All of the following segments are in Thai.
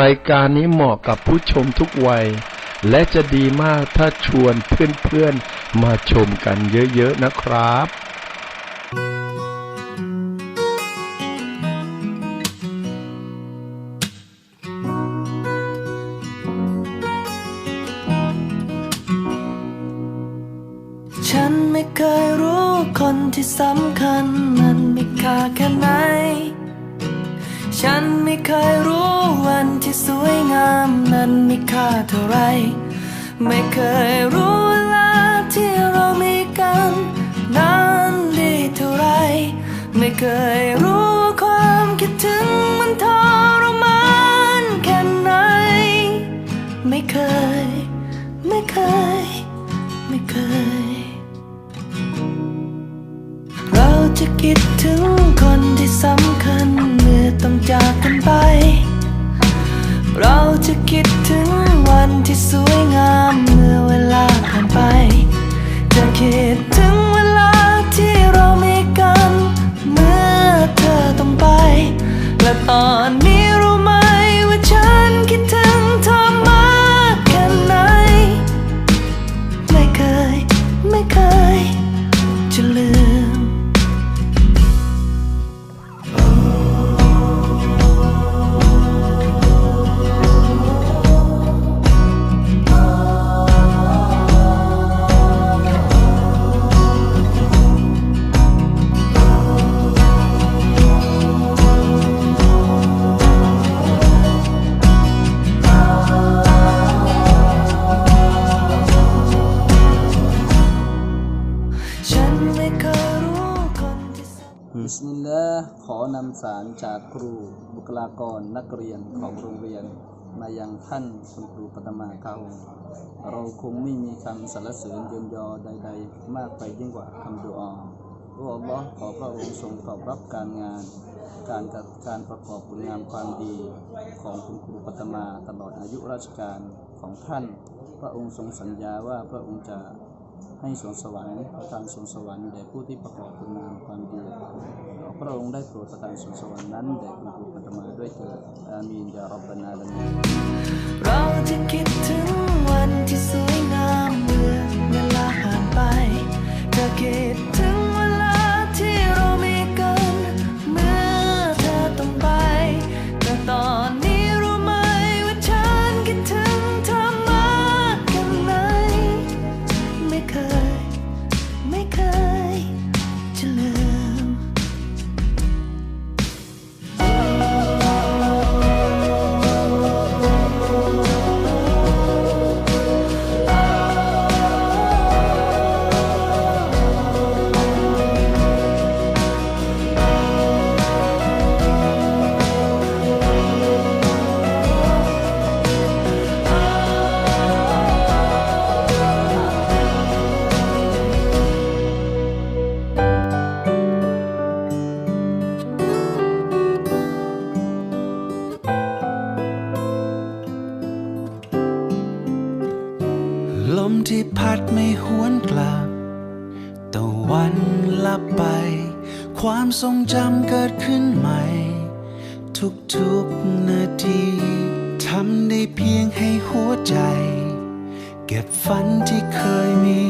รายการนี้เหมาะกับผู้ชมทุกวัย และจะดีมากถ้าชวนเพื่อนๆ มาชมกันเยอะๆนะครับ ฉันไม่เคยรู้คนที่สำคัญมันมีค่าแค่ไหน ฉันไม่เคยรู้ ที่สวยงามนั้นมีค่าเท่าไร ไม่เคยรู้เวลาที่เรามีกันนั้นดีเท่าไร ไม่เคยรู้ความคิดถึงมันทรมานแค่ไหน ไม่เคย ไม่เคย ไม่เคย เราจะคิดถึงคนที่สำคัญเมื่อต้องจากกันไป เราจะคิดถึงวันที่สวยงามเมื่อเวลาผ่านไป จะคิดถึงเวลาที่เรามีกัน เมื่อเธอต้องไป และตอนนี้ อนำสารจากครูบุคลากรนักเรียนของโรงเรียน มายังท่านคุณครูปฐมาคาหงเราคงไม่มีคำสรรเสริญเยินยอใด ๆ มากไปยิ่งกว่าคำดูอาโอ้อัลลอฮ์ขอพระองค์ทรงตอบรับการงาน การกับการประกอบผลงานความดีของคุณครูปฐมาตลอดอายุราชการของท่าน พระองค์ทรงสัญญาว่าพระองค์จะ ให้สวงสวรรค์ประทานสวงสวรรค์แด่ผู้ที่ประกอบคุณงามความดีขอพระองค์ได้โปรดประทานสวงสวรรค์นั้นแด่คุณครูปัตมาด้วยเถิดอามีนยารับบนาลามีเราจะคิดถึงวันที่สวยงามเมื่อเวลาผ่านไปจะคิด ลมที่พัดไม่หวนกลับตะวันลับไป ความทรงจำเกิดขึ้นใหม่ ทุกๆนาทีทำได้เพียงให้หัวใจ เก็บฝันที่เคยมี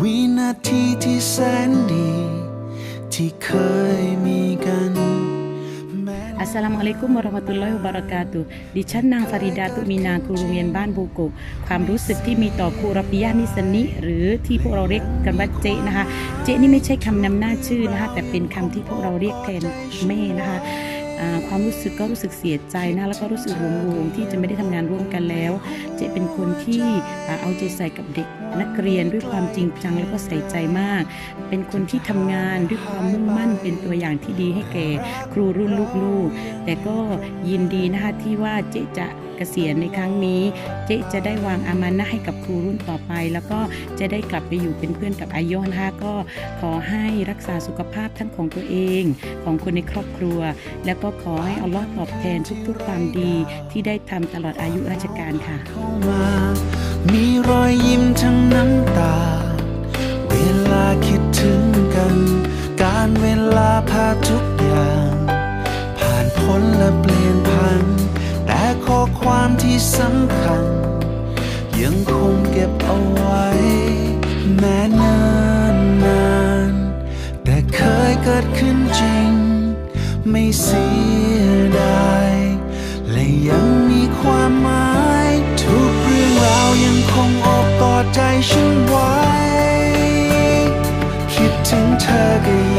วินาทีที่แสนดี ที่เคยมีกัน อัสสลามุอะลัยกุมวะเราะห์มะตุลลอฮิวะบะเราะกาตุดิฉันนางฟาริดาตุมีนาครูโรงเรียนบ้านบูโกะความรู้สึกที่มีต่อครูรบิยะห์นิสนิ หรือที่พวกเราเรียกกันว่าเจนะคะ เจนี่ไม่ใช่คำนำหน้าชื่อนะคะแต่เป็นคำที่พวกเราเรียกแทนแม่นะคะความรู้สึกก็รู้สึกเสียใจนะแล้วก็รู้สึกหวงหวงที่จะไม่ได้ทำงานร่วมกันแล้ว เจเป็นคนที่เอาใจใส่กับเด็กนักเรียนด้วยความจริงจังแล้วก็ใส่ใจมาก เป็นคนที่ทำงานด้วยความมุ่งมั่นเป็นตัวอย่างที่ดีให้แก่ครูรุ่นลูกๆ แต่ก็ยินดีนะคะที่ว่าเจ๊จะเกษียณในครั้งนี้ เจ๊จะได้วางอามานะให้กับครูรุ่นต่อไป แล้วก็จะได้กลับไปอยู่เป็นเพื่อนกับอายอนะคะก็ขอให้รักษาสุขภาพทั้งของตัวเอง ของคนในครอบครัว แล้วก็ขอให้อัลลอฮ์ตอบแทนทุกๆความดีที่ได้ทำตลอดอายุราชการค่ะ มีรอยยิ้มทั้งน้ำตา เวลาคิดถึงกัน การเวลาพาทุกอย่าง ผ่านพ้นและเปลี่ยนพัน แต่ขออความที่สำคัญ ยังคงเก็บเอาไว้ แม้นานนาน แต่เคยเกิดขึ้นจริง ไม่เสีย ยังคงอบกอดใจฉันไว้ คิดถึงเธอก็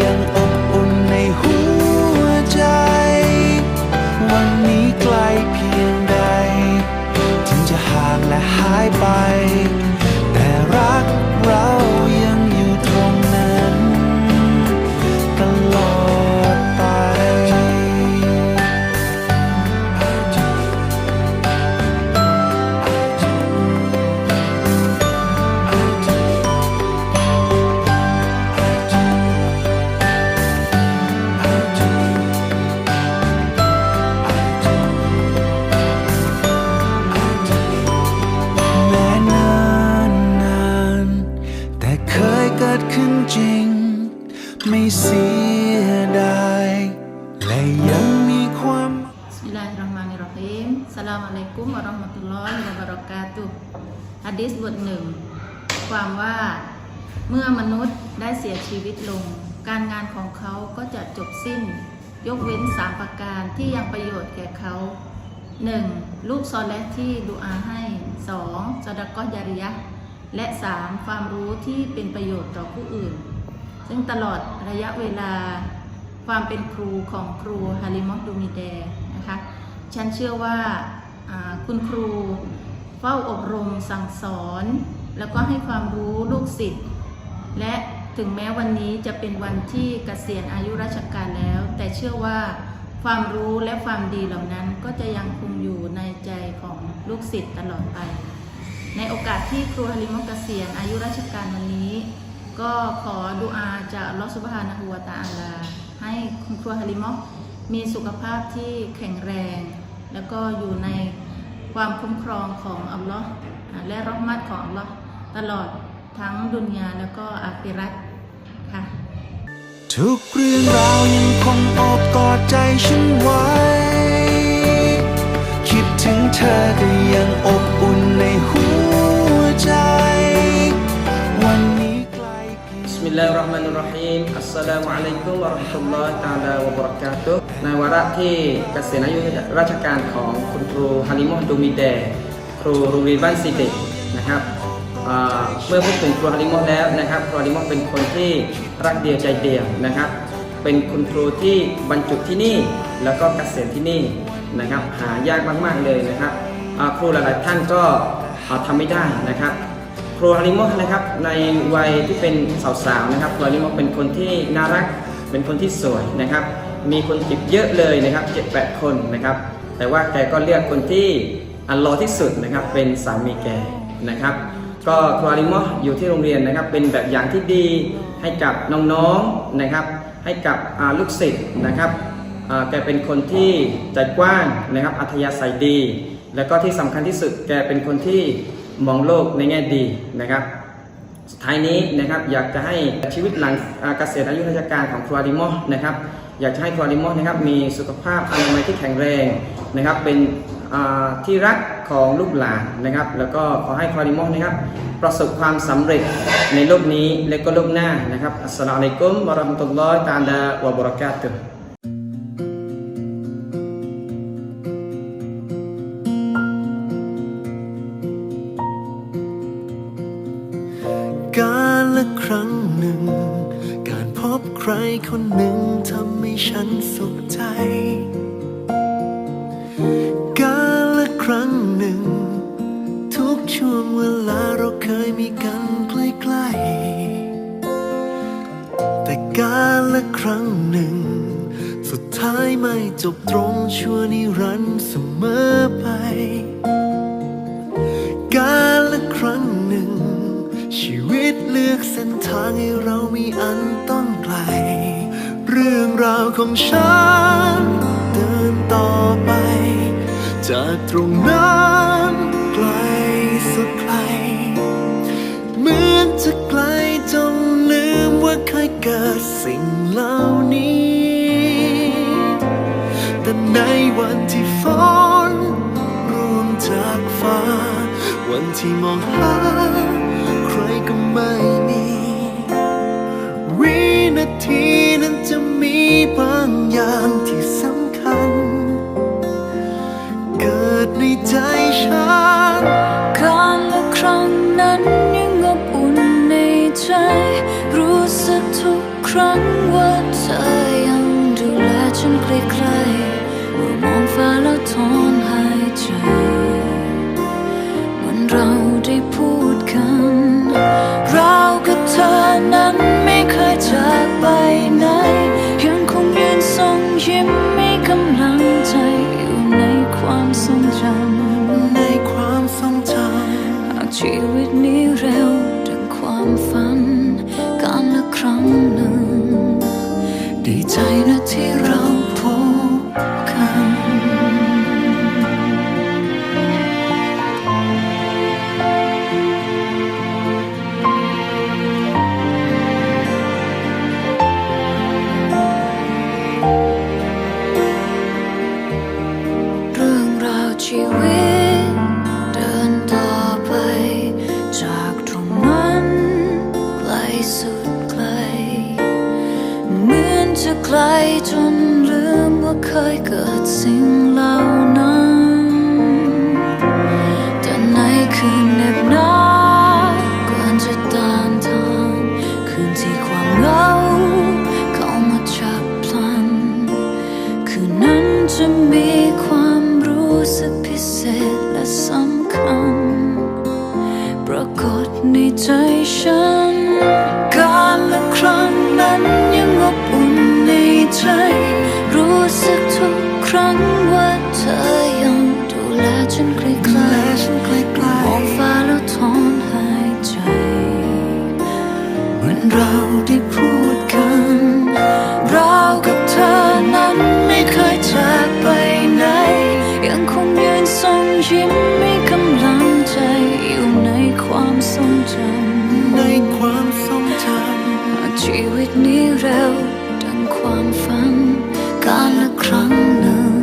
Assalamualaikum warahmatullahi wabarakatuh ฮะดิษบทหนึ่ง ความว่าเมื่อมนุษย์ได้เสียชีวิตลง การงานของเขาก็จะจบสิ้น ยกเว้นสามประการที่ยังประโยชน์แก่เขา 1. ลูกซอและที่ดูอาให้ 2. สดากอยาริยะ และ 3. ความรู้ที่เป็นประโยชน์ต่อผู้อื่น ซึ่งตลอดระยะเวลา ความเป็นครูของครูฮาริมอดูมิแด ฉันเชื่อว่าคุณครูเฝ้าอบรมสั่งสอน แล้วก็ให้ความรู้ลูกศิษย์และถึงแม้วันนี้จะเป็นวันที่เกษียณอายุราชการแล้ว แต่เชื่อว่าความรู้และความดีเหล่านั้นก็จะยังคงอยู่ในใจของลูกศิษย์ตลอดไป ในโอกาสที่ครูฮาริมอเกษียณอายุราชการวันนี้ ก็ขอดุอาจากลอสุบฮานะฮูวตะอาลา ให้คุณครูฮาริมอมีสุขภาพที่แข็งแรง แล้วก็อยู่ในความคุ้มครองของอัลลอฮ์อ่าและรอห์มัดของอัลลอฮ์ตลอดทั้งดุนยาแล้วก็อาคิรัตค่ะ ทุกเรื่องราวยังคงอบกอดใจฉันไว้ คิดถึงเธอก็ยังอบอุ่นในหัวใจ วันนี้ไกลเพียง Bismillahirrahmanirrahim Assalamualaikum warahmatullahi taala wabarakatuh ในวาระที่เกษียณอายุราชการของคุณครูฮาริมอดูมิเดครูโรงเรียนบ้านซีเดนะครับเมื่อพูดถึงครูฮาริมอแล้วนะครับครูฮาริมอเป็นคนที่รักเดียวใจเดียวนะครับ เป็นคุณครูที่บรรจุที่นี่แล้วก็เกษียณที่นี่นะครับ หายากมากๆเลยนะครับครูหลายๆท่านก็อ่าทำไม่ได้นะครับครูฮาริโมะนะครับในวัยที่เป็นสาวๆนะครับครูฮาริโมะเป็นคนที่น่ารักเป็นคนที่สวยนะครับ มีคนจีบเยอะเลยนะครับเจ็ดแปดคนนะครับ แต่ว่าแกก็เลือกคนที่อันรอที่สุดนะครับเป็นสามีแกนะครับ ก็ครูฮาริโมะอยู่ที่โรงเรียนนะครับ เป็นแบบอย่างที่ดีให้กับน้องๆนะครับ ให้กับลูกศิษย์นะครับแกเป็นคนที่ใจกว้างนะครับ อัธยาศัยดี แล้วก็ที่สำคัญที่สุดแกเป็นคนที่มองโลกในแง่ดีนะครับสุดท้ายนี้นะครับอยากจะให้ชีวิตหลังเกษียณอายุราชการของครูอาริโมะนะครับ อยากจะให้คอาริโมะนะครับมีสุขภาพอนามัยที่แข็งแรงนะครับ เป็นที่รักของลูกหลานนะครับ แล้วก็ขอให้คอาริโมะนะครับ ประสบความสำเร็จในโลกนี้และก็โลกหน้านะครับอัสสลามุอะลัยกุมวะราะห์มะตุลลอฮ์ตาลาวะบะเราะกาตุฮ์ เวลาเราเคยมีกันใกล้ๆแต่การละครั้งหนึ่ง สุดท้ายไม่จบตรงชั่วนิรันดร์เสมอไป การละครั้งหนึ่ง ชีวิตเลือกเส้นทางให้เรามีอันต้องไกล เรื่องราวของฉัน เดินต่อไป จากตรงนั้น เกิดสิ่งเหล่านี้ แต่ในวันที่ฝนร่วงจากฟ้า วันที่มองหา ใครก็ไม่ ครั้งว่าเธอยังดูแลฉันใกล้ๆเมื่อมองฟ้าแล้วทอนหายใจเหมือนเราได้พูดกัน เรากับเธอนั้น ชีวิตนี้เร็วดังความฝันการละครั้งหนึ่ง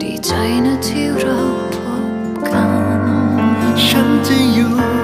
ดีใจนะที่เราพบกัน ฉันจะอยู่